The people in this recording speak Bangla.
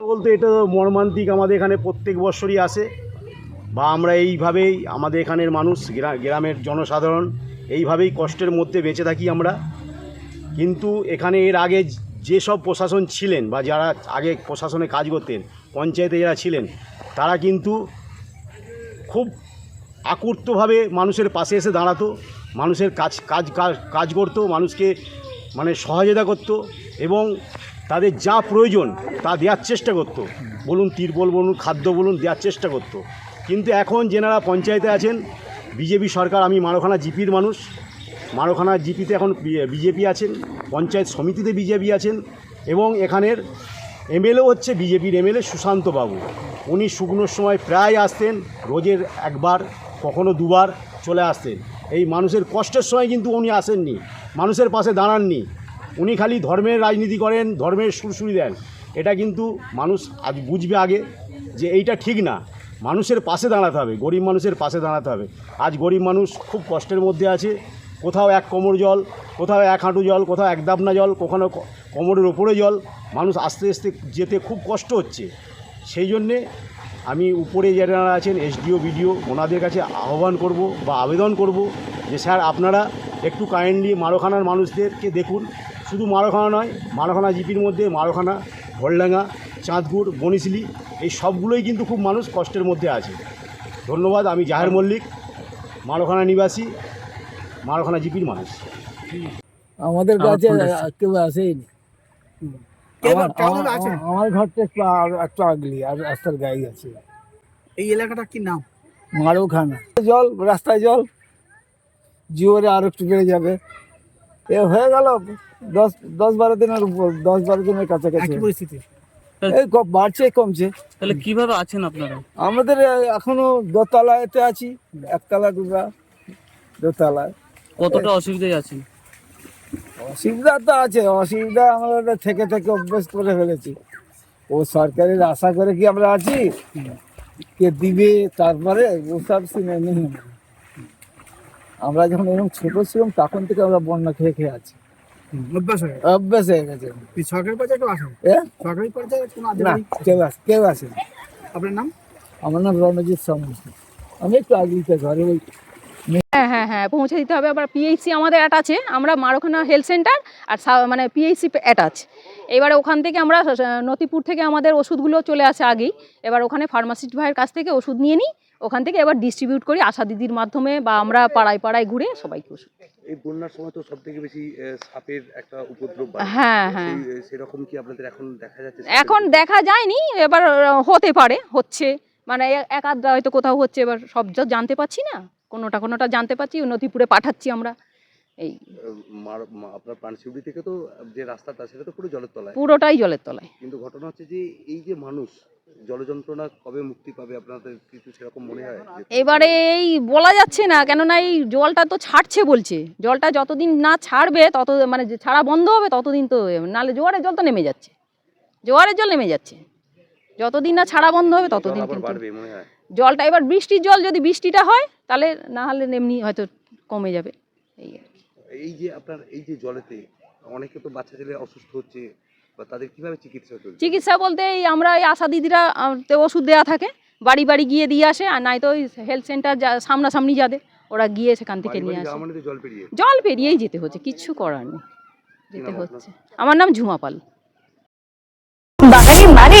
বলতে এটা তো মর্মান্তিক আমাদের এখানে প্রত্যেক বছরই আসে। বা আমরা এইভাবেই আমাদের এখানের মানুষ, গ্রা- গ্রামের জনসাধারণ, এইভাবেই কষ্টের মধ্যে বেঁচে থাকি আমরা। কিন্তু এখানে এর আগে যেসব প্রশাসন ছিলেন বা যারা আগে প্রশাসনে কাজ করতেন, পঞ্চায়েতে যারা ছিলেন, তারা কিন্তু খুব আকুর্তভাবে মানুষের পাশে এসে দাঁড়াতো, মানুষের কাজ কাজ কাজ করতো, মানুষকে মানে সহযোগিতা করতো এবং তাদের যা প্রয়োজন তা দেওয়ার চেষ্টা করতো। বলুন তিরপল বলুন খাদ্য বলুন দেওয়ার চেষ্টা করতো। কিন্তু এখন যেনারা পঞ্চায়েতে আছেন, বিজেপি সরকার, আমি মারোখানা জিপির মানুষ, মারোখানা জিপিতে এখন বিজেপি আছেন, পঞ্চায়েত সমিতিতে বিজেপি আছেন এবং এখানের এমএলএ হচ্ছে বিজেপির এমএলএ সুশান্ত বাবু। উনি শুকনোর সময় প্রায় আসতেন, রোজের একবার, কখনো দুবার চলে আসতেন। এই মানুষের কষ্টের সময় কিন্তু উনি আসেননি, মানুষের পাশে দাঁড়াননি। উনি খালি ধর্মের রাজনীতি করেন, ধর্মের সুরসুরি দেন। এটা কিন্তু মানুষ আজ বুঝবে আগে যে এইটা ঠিক না। মানুষের পাশে দাঁড়াতে হবে, গরিব মানুষের পাশে দাঁড়াতে হবে। আজ গরিব মানুষ খুব কষ্টের মধ্যে আছে। কোথাও এক কোমর জল, কোথাও এক হাঁটু জল, কোথাও এক দাবনা জল কখনো কোমরের ওপরে জল। মানুষ আস্তে আস্তে যেতে খুব কষ্ট হচ্ছে। সেই জন্যে আমি উপরে যারা আছেন, এসডিও, বিডিও, ওনাদের কাছে আহ্বান করব বা আবেদন করব যে, স্যার, আপনারা একটু কাইন্ডলি মারোখানার মানুষদেরকে দেখুন। শুধু মারোখানা নয় মারোখানা জিপির মধ্যে মারোখানা ভোলডাঙ্গা চাঁদপুর বনিশলি এই সবগুলোই কিন্তু খুব মানুষ কষ্টের মধ্যে আছে। ধন্যবাদ আমি জাহের মল্লিক মারোখানা নিবাসী মারোখানা জিপির মানুষ। আমাদের কাছে কেউ আসেনি আমার- আমার- আছে? আমার ঘরটা একটু আগলি আর রাস্তার গায়ে আছে। এই এলাকাটা কি নাম? মারুখানা। জল রাস্তায় জল। জিওরে আর একটু বেড়ে যাবে। এ হয়ে গেল। দশ দশ বারো দিনের উপর দশ বারো দিনের কাছাকাছি। পরিস্থিতি। এই বাড়ছে কমছে। তাহলে কীভাবে আছেন আপনারা? আমাদের এখনও দোতলাতে আছি একতলা দুটা দোতলায়। কতটা অসুবিধায় আছেন? অসুবিধা তো আছে অসুবিধা আমরা থেকে থেকে অভ্যেস করে ফেলেছি। ও সরকারের আশা করে কি আমরা আছি? কে দিবে তারপরে ওসব সিনে নেই। আমরা যখন এরকম ছোট ছিলাম তখন থেকে আমরা বন্যা খেয়ে খেয়ে আছি অভ্যাস হয়ে গেছে। অভ্যেস হয়ে গেছে সরকারি পর্যায়ে কেউ আসেন? সরকারি পর্যায়ে কোনো না কেউ আস কেউ আসে। আপনার নাম আমার নাম রণজিৎ সামন্ত আমি একটু আগে ঘরে ওই হ্যাঁ হ্যাঁ হ্যাঁ পৌঁছে দিতে হবে। আবার পিএইচসি আমাদের অ্যাট আছে। আমরা মারোখানা হেলথ সেন্টার আর মানে পিএইচসি অ্যাটাচ এবারে ওখান থেকে আমরা নতিপুর থেকে আমাদের ওষুধগুলো চলে আসে আগেই। এবার ওখানে ফার্মাসিস্ট ভাইয়ের কাছ থেকে ওষুধ নিয়ে নিই। ওখান থেকে এবার ডিস্ট্রিবিউট করি আশা দিদির মাধ্যমে বা আমরা পাড়ায় পাড়ায় ঘুরে সবাইকে ওষুধ এই বন্যার সময় তো সব থেকে বেশি সাপের একটা উপদ্রব হ্যাঁ হ্যাঁ। সেরকম কি আপনাদের এখন দেখা যাচ্ছে? এখন দেখা যায়নি। এবার হতে পারে হচ্ছে। মানে এক আধটা হয়তো কোথাও হচ্ছে এবার সব জানতে পারছি না। কোনোটা কোনোটা জানতে পারছি নথিপুরে পাঠাচ্ছি আমরা। এই আপনার পানশিউড়ি থেকে তো যে রাস্তাটা সেটা তো পুরো জলের তলায়। পুরোটাই জলের তলায়। কিন্তু ঘটনা হচ্ছে যে এই যে মানুষ জলযন্ত্রণা কবে মুক্তি পাবে আপনাদের কিছু সেরকম মনে হয়? এবারে এই বলা যাচ্ছে না কেননা এই জলটা তো ছাড়ছে বলছে। জলটা যতদিন না ছাড়বে তত মানে ছাড়া বন্ধ হবে ততদিন তো নালে জোয়ারের জল তো নেমে যাচ্ছে। জোয়ারের জল নেমে যাচ্ছে। যতদিন না ছাড়া বন্ধ হবে ততদিন কিন্তু মনে হয়। জলটা এবার বৃষ্টির জল যদি বৃষ্টিটা হয় তাহলে না হলে এমনি হয়তো কমে যাবে। এই আর এই যে আপনার এই যে জলেতে অনেকে তো বাচ্চা ছেলে অসুস্থ হচ্ছে বা তাদের কীভাবে চিকিৎসা চলছে? চিকিৎসা বলতে এই আমরা এই আশা দিদিরা তে ওষুধ দেওয়া থাকে বাড়ি বাড়ি গিয়ে দিয়ে আসে আর নয়তো ওই হেলথ সেন্টার যা সামনাসামনি যাদের ওরা গিয়ে সেখান থেকে নিয়ে আসে। তো জল পেরিয়ে জল পেরিয়েই যেতে হচ্ছে কিচ্ছু করার নেই যেতে হচ্ছে। আমার নাম ঝুমা পাল। বাঙালি মানে